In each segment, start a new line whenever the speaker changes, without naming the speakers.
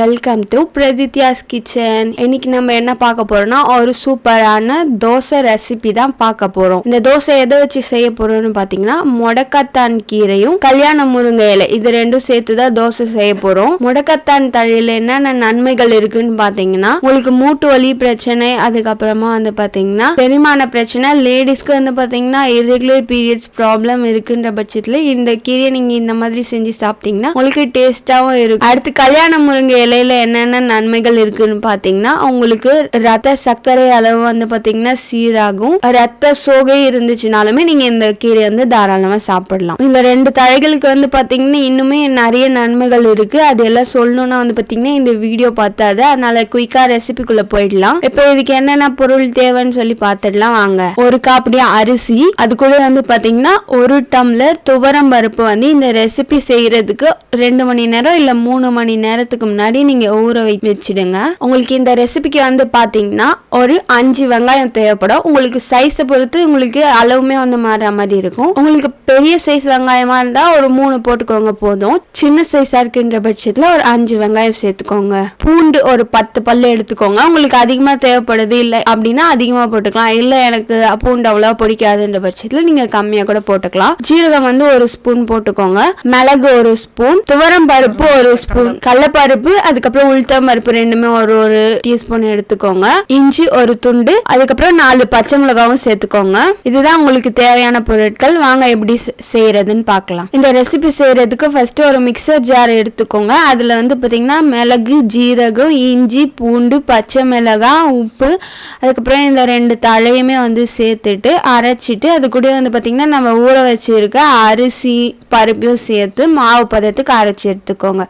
Welcome to பிரதித்யாஸ் kitchen இன்னைக்கு நம்ம என்ன பார்க்க போறோம்னா ஒரு சூப்பரான தோசை ரெசிபி தான் பார்க்க போறோம். இந்த தோசை எதை வச்சு செய்ய போறோம்னு பார்த்தீங்கன்னா முடக்கத்தான் கீரையும் கல்யாண முருங்கை இலை இது ரெண்டும் சேர்த்து தான் தோசை செய்ய போறோம். முடக்கத்தான் தழையில என்னென்ன நன்மைகள் இருக்குன்னு பார்த்தீங்கன்னா உங்களுக்கு மூட்டு வலி பிரச்சனை அதுக்கப்புறமா வந்து பார்த்தீங்கன்னா செரிமான பிரச்சனை லேடிஸ்க்கு வந்து பாத்தீங்கன்னா இரெகுலர் பீரியட்ஸ் ப்ராப்ளம் இருக்குன்ற பட்சத்தில் இந்த கீரையை நீங்க இந்த மாதிரி செஞ்சு சாப்பிட்டீங்கன்னா உங்களுக்கு டேஸ்டாவும் இருக்கும். அடுத்து கல்யாண முருங்கை இலையில என்னென்ன நன்மைகள் இருக்குன்னு பாத்தீங்கன்னா உங்களுக்கு ரத்த சர்க்கரை அளவு வந்து பாத்தீங்கன்னா சீராகும். ரத்த சோகை இருந்துச்சுனாலுமே நீங்க இந்த கீரை வந்து தாராளமா சாப்பிடலாம். இந்த ரெண்டு தழைகளுக்கு வந்து பாத்தீங்கன்னா இன்னுமே நிறைய நன்மைகள் இருக்கு. அது எல்லாம் சொல்லணும்னா வந்து பாத்தீங்கன்னா இந்த வீடியோ பார்த்தாது அதனால குயிக்கா ரெசிபிக்குள்ள போயிடலாம். இப்போ இதுக்கு என்னென்ன பொருள் தேவைன்னு சொல்லி பார்த்துடலாம் வாங்க. ஒரு காப்படி அரிசி அது கூட வந்து பாத்தீங்கன்னா ஒரு டம்ளர் துவரம் பருப்பு வந்து இந்த ரெசிபி செய்யறதுக்கு ரெண்டு மணி நேரம் இல்ல மூணு மணி நேரத்துக்கு முன்னாடி நீங்க ஊற வச்சிடுங்க. உங்களுக்கு இந்த ரெசிபிக்கு வந்து பாத்தீங்கன்னா ஒரு அஞ்சு வெங்காயம் தேவைப்படும். உங்களுக்கு சைஸை பொறுத்து உங்களுக்கு அளவுமே வந்து மாறுற மாதிரி இருக்கும். உங்களுக்கு பெரிய சைஸ் வெங்காயமா இருந்தா ஒரு மூணு போட்டுக்கோங்க போதும். சின்ன சைஸா இருக்குன்ற பட்சத்துல ஒரு அஞ்சு வெங்காயம் சேர்த்துக்கோங்க. பூண்டு ஒரு பத்து பல்லு எடுத்துக்கோங்க. உங்களுக்கு அதிகமா தேவைப்படுது இல்லை அப்படின்னா அதிகமா போட்டுக்கலாம். இல்ல எனக்கு பூண்டு அவ்வளோ பிடிக்காதுன்ற பட்சத்துல நீங்க கம்மியா கூட போட்டுக்கலாம். ஜீரகம் வந்து ஒரு ஸ்பூன் போட்டுக்கோங்க. மிளகு ஒரு ஸ்பூன் துவரம் பருப்பு ஒரு ஸ்பூன் கடலப்பருப்பு அதுக்கப்புறம் உளுத்தம் பருப்பு ரெண்டுமே ஒரு ஒரு டீஸ்பூன் எடுத்துக்கோங்க. இஞ்சி ஒரு துண்டு அதுக்கப்புறம் நாலு பச்சை மிளகாவும் சேர்த்துக்கோங்க. இதுதான் உங்களுக்கு தேவையான பொருட்கள். வாங்க எப்படி செ- செய்யறதுன்னு பார்க்கலாம். இந்த ரெசிபி செய்யறதுக்கு ஃபர்ஸ்ட் ஒரு மிக்சர் ஜார் எடுத்துக்கோங்க. அதுல வந்து பாத்தீங்கன்னா மிளகு ஜீரகம் இஞ்சி பூண்டு பச்சை மிளகாய் உப்பு அதுக்கப்புறம் இந்த ரெண்டு தழையுமே வந்து சேர்த்துட்டு அரைச்சிட்டு அது கூட வந்து பாத்தீங்கன்னா நம்ம ஊற வச்சிருக்க அரிசி பருப்பையும் சேர்த்து மாவு பதத்துக்கு அரைச்சி எடுத்துக்கோங்க.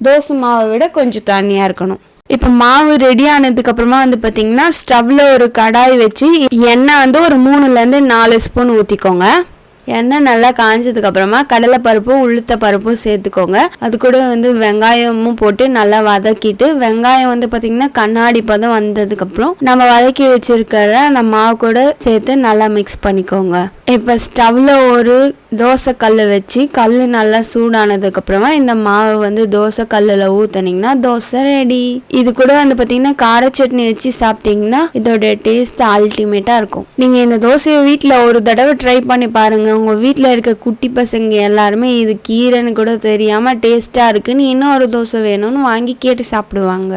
தோசை மாவை விட கொஞ்சம் தண்ணியாக இருக்கணும். இப்போ மாவு ரெடி ஆனதுக்கு அப்புறமா வந்து பார்த்தீங்கன்னா ஸ்டவ்வில் ஒரு கடாய் வச்சு எண்ணெய் வந்து ஒரு மூணுலேருந்து நாலு ஸ்பூன் ஊற்றிக்கோங்க எண்ணெய் நல்லா காஞ்சதுக்கு அப்புறமா கடலை உளுத்த பருப்பும் சேர்த்துக்கோங்க. அது கூட வந்து வெங்காயமும் போட்டு நல்லா வதக்கிட்டு வெங்காயம் வந்து பார்த்தீங்கன்னா கண்ணாடி பதம் வந்ததுக்கு அப்புறம் நம்ம வதக்கி வச்சிருக்கிற நம்ம மாவு கூட சேர்த்து நல்லா மிக்ஸ் பண்ணிக்கோங்க. இப்போ ஸ்டவ்ல ஒரு தோசை கல் வச்சு கல் நல்லா சூடானதுக்கு அப்புறமா இந்த மாவு வந்து தோசை கல்லில் ஊத்துனீங்கன்னா தோசை ரெடி இது கூட வந்து பார்த்தீங்கன்னா கார சட்னி வச்சு சாப்பிட்டீங்கன்னா இதோட டேஸ்ட் அல்டிமேட்டாக இருக்கும். நீங்கள் இந்த தோசையை வீட்டில் ஒரு தடவை ட்ரை பண்ணி பாருங்க. உங்கள் வீட்டில் இருக்க குட்டி பசங்க எல்லாருமே இது கீரைன்னு கூட தெரியாமல் டேஸ்ட்டாக இருக்குன்னு இன்னொரு தோசை வேணும்னு வாங்கி கேட்டு சாப்பிடுவாங்க.